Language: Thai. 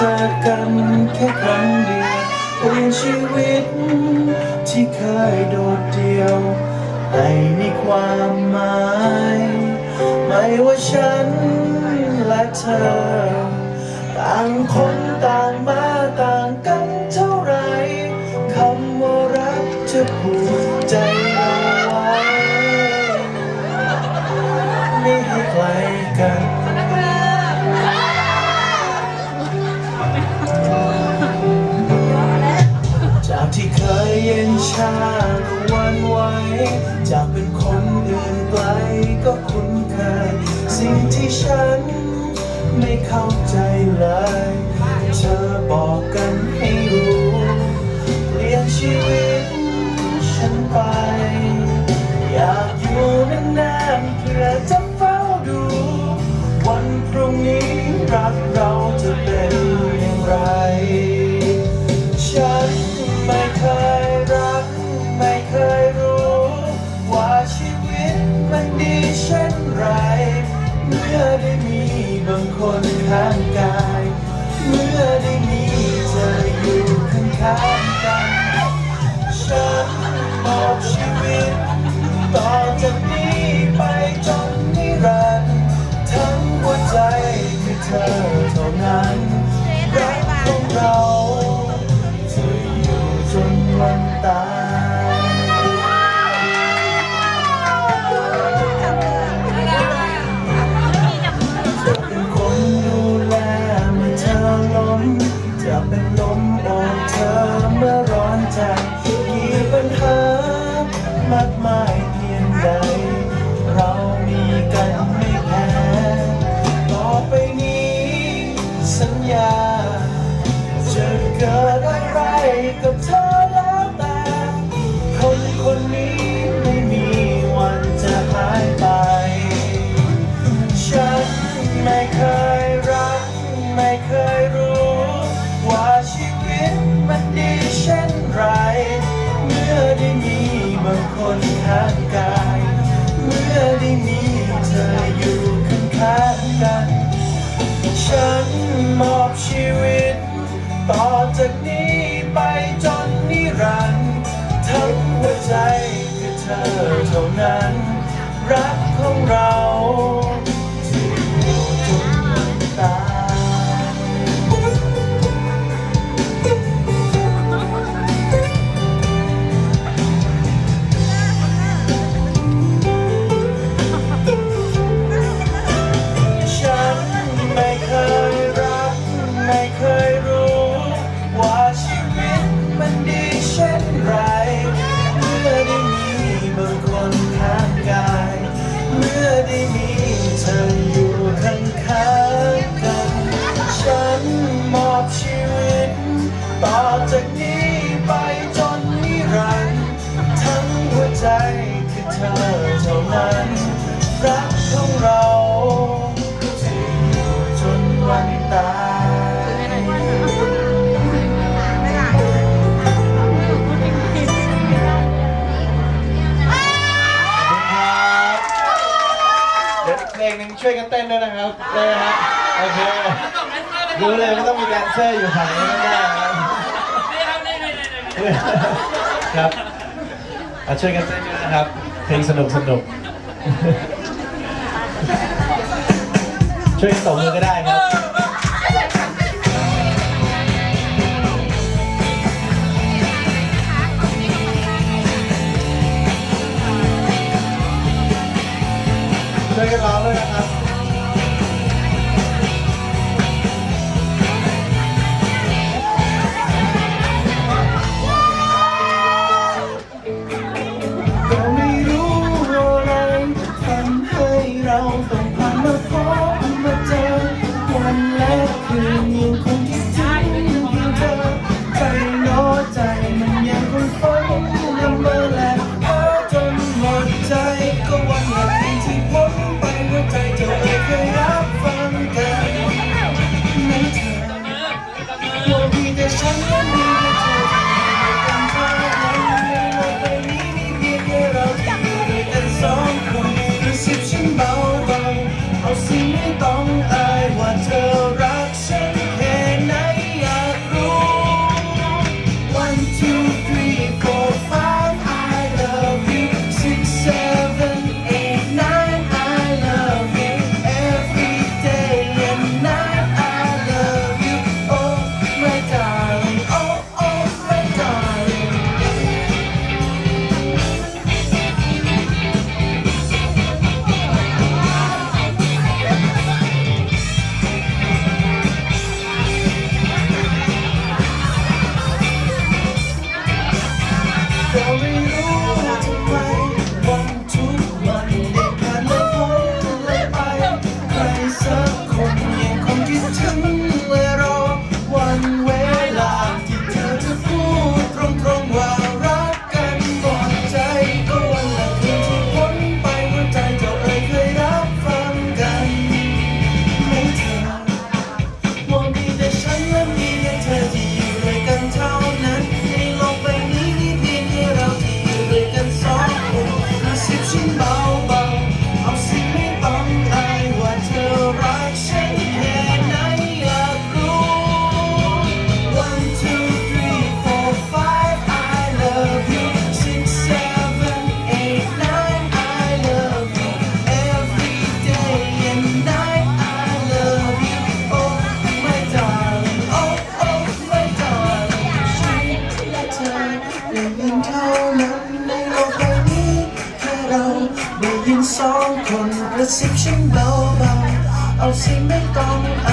จากกันแค่ครั้งเดียวเปลี่ยนชีวิตที่เคยโดดเดี่ยวให้มีความหมาย ไม่ว่าฉันและเธอ ต่างคนต่างมาต่าง ที่ฉัน ไม่เข้าใจเลย เธอบอกกันให้รู้ เปลี่ยนชีวิตฉันไป คนข้างกาย เมื่อได้มีเธออยู่ข้างๆ มีเธออยู่ข้างๆกัน ฉันมอบชีวิต ต่อจากนี้ไปจนนิรันดร์ทั้งหัวใจคือเธอเท่านั้น ออยู่ข้างข้างกัน ฉันมอบชีวิต ต่อจากนี้ไปจนนิรันทั้งหัวใจคือเธอเท่านั้น ช่วยกันเต้นด้วยนะครับเลยครับโอเครู้เลยว่าต้องมีแดนเซอร์อยู่ฝั่งนี้แน่ๆครับมาช่วยกันเต้นด้วยนะครับเพลงสนุกสนุกช่วยตบมือก็ได้ครับ นักร้เงด้วยนะครับ sự sinh I'll see xin